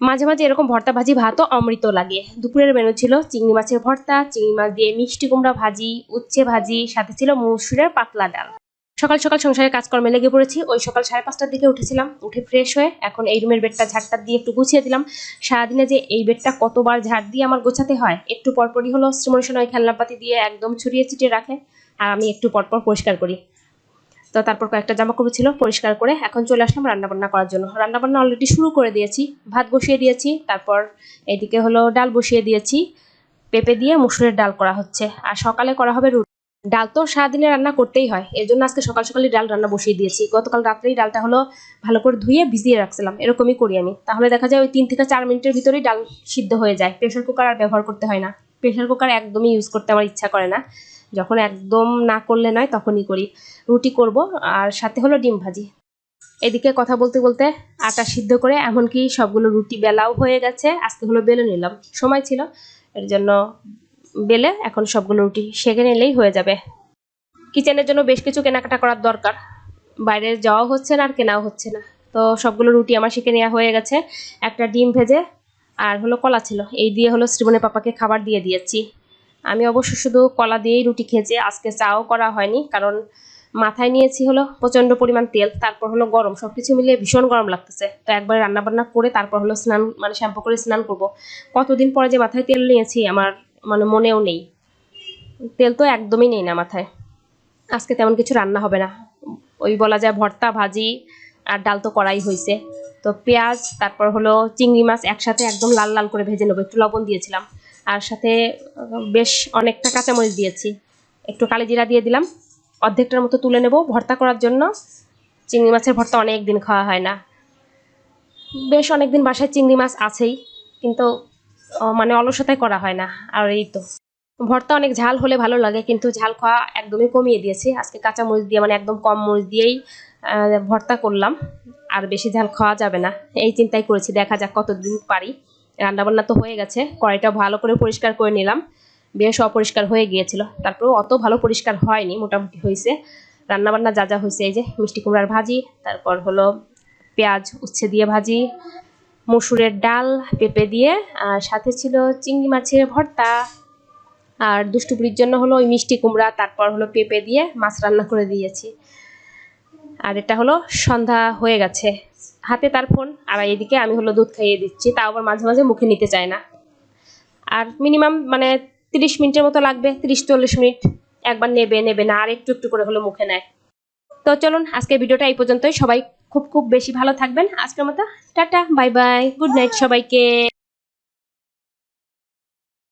মাঝে মাঝে এরকম ভর্তা ভাজি ভাতও অমৃত লাগে। দুপুরের মেনু ছিল চিংড়ি মাছের ভর্তা, চিংড়ি মাছ দিয়ে মিষ্টি কুমড়া ভাজি, উচ্ছে ভাজি, সাথে ছিল মুসুরের পাতলা ডাল। সকাল সকাল সংসারের কাজকর্মে লেগে পড়েছি। ওই সকাল সাড়ে পাঁচটার দিকে উঠেছিলাম, উঠে ফ্রেশ হয়ে এখন এই রুমের বেডটা ঝাড়টা দিয়ে একটু গুছিয়ে দিলাম। সারাদিনে যে এই বেডটা কতবার ঝাড় দিয়ে আমার গোছাতে হয়, একটু পরপরই হলো শ্রীমণিসন ওই খেলনাপাতি দিয়ে একদম ছড়িয়ে ছিটিয়ে রাখে। আর আমি একটু পরপর পরিষ্কার করি। তো তারপর কয়েকটা জামা কাপড় ছিল, পরিষ্কার করে এখন চলে আসলাম রান্নাবান্না করার জন্য। রান্নাবান্না অলরেডি শুরু করে দিয়েছি, ভাত বসিয়ে দিয়েছি, তারপর এদিকে হলো ডাল বসিয়ে দিয়েছি, পেঁপে দিয়ে মুসুরের ডাল করা হচ্ছে। আর সকালে করা হবে রুটি। ডাল তো সারাদিনে রান্না করতেই হয়, এর জন্য আজকে সকাল সকালই ডাল রান্না বসিয়ে দিয়েছি। গতকাল রাত্রেই ডালটা হলো ভালো করে ধুয়ে ভিজিয়ে রাখছিলাম, এরকমই করি আমি। তাহলে দেখা যায় ওই তিন থেকে চার মিনিটের ভিতরেই ডাল সিদ্ধ হয়ে যায়। প্রেশার কুকার আর ব্যবহার করতে হয় না। প্রেশার কুকার একদমই ইউজ করতে আমার ইচ্ছা করে না। যখন একদম না করলে নয় তখনই করি। রুটি করব আর সাথে হলো ডিম ভাজি। এদিকে কথা বলতে বলতে আটা সিদ্ধ করে এমনকি সবগুলো রুটি বেলাও হয়ে গেছে, আজকে হলো বেলে নিলাম। সময় ছিল, এর জন্য বেলে এখন সবগুলো রুটি সেঁকে নিলেই হয়ে যাবে। কিচেনের জন্য বেশ কিছু কেনাকাটা করার দরকার। বাইরে যাওয়াও হচ্ছে না আর কেনাও হচ্ছে না। তো সবগুলো রুটি আমার সেঁকে নেওয়া হয়ে গেছে। একটা ডিম ভেজে আর হলো কলা ছিল। এই দিয়ে হলো শ্রীমনের পাপাকে খাবার দিয়ে দিয়েছি। আমি অবশ্য শুধু কলা দিয়েই রুটি খেয়েছি, আজকে চাও করা হয়নি, কারণ মাথায় নিয়েছি হলো প্রচণ্ড পরিমাণ তেল, তারপর হলো গরম সব কিছু মিলিয়ে ভীষণ গরম লাগতেছে। তো একবার রান্নাবান্না করে তারপর হলো স্নান মানে শ্যাম্পু করে স্নান করব। কতদিন পরে যে মাথায় তেল নিয়েছি আমার মানে মনেও নেই। তেল তো একদমই নেই না মাথায়। আজকে তেমন কিছু রান্না হবে না। ওই বলা যায় ভর্তা, ভাজি আর ডাল তো করাই হয়েছে তো পেঁয়াজ, তারপর হলো চিংড়ি মাছ একসাথে একদম লাল লাল করে ভেজে নেব, একটু লবণ দিয়েছিলাম। আর সাথে বেশ অনেকটা কাঁচামরিচ দিয়েছি। একটু কালি জিরা দিয়ে দিলাম। অর্ধেকটার মতো তুলে নেব ভর্তা করার জন্য। চিংড়ি মাছের ভর্তা অনেক দিন খাওয়া হয় না। বেশ অনেক দিন বাসায় চিংড়ি মাছ আছেই, কিন্তু মানে অলসতায় করা হয় না। আর এই তো। ভর্তা অনেক ঝাল হলে ভালো লাগে, কিন্তু ঝাল খাওয়া একদমই কমিয়ে দিয়েছি। আজকে কাঁচা মরিচ দিয়ে মানে একদম কম মরিচ দিয়েই ভর্তা করলাম। আর বেশি ঝাল খাওয়া যাবে না। এই চিন্তাই করেছি, দেখা যাক কতদিন পারি। রান্নাবান্না তো হয়ে গেছে। কড়াইটা ভালো করে পরিষ্কার করে নিলাম। বেশ অপরিষ্কার হয়ে গিয়েছিল। তারপরেও অত ভালো পরিষ্কার হয়নি, মোটামুটি হয়েছে। রান্নাবান্না যা যা হয়েছে, এই যে মিষ্টি কুমড়ার ভাজি, তারপর হলো পেঁয়াজ উচ্ছে দিয়ে ভাজি, মসুরের ডাল, পেঁপে দিয়ে, আর সাথে ছিল চিংড়ি মাছের ভর্তা। আর দুষ্টুপুরির জন্য হলো ওই মিষ্টি কুমড়া, তারপর হলো পেঁপে দিয়ে মাছ রান্না করে দিয়েছি। আর এটা হলো সন্ধ্যা হয়ে গেছে। হাতে তার ফোন, আর এদিকে আমি হলো দুধ খাইয়ে দিচ্ছি। তাও আবার মাঝে মাঝে মুখে নিতে চায় না। আর মিনিমাম মানে তিরিশ মিনিটের মতো লাগবে, তিরিশ চল্লিশ মিনিট। একবার নেবে নেবে না, আর একটু একটু করে হলো মুখে নেয়। তো চলুন, আজকের ভিডিওটা এই পর্যন্তই। সবাই খুব খুব বেশি ভালো থাকবেন। আজকের মতো, tata bye bye good night সবাইকে।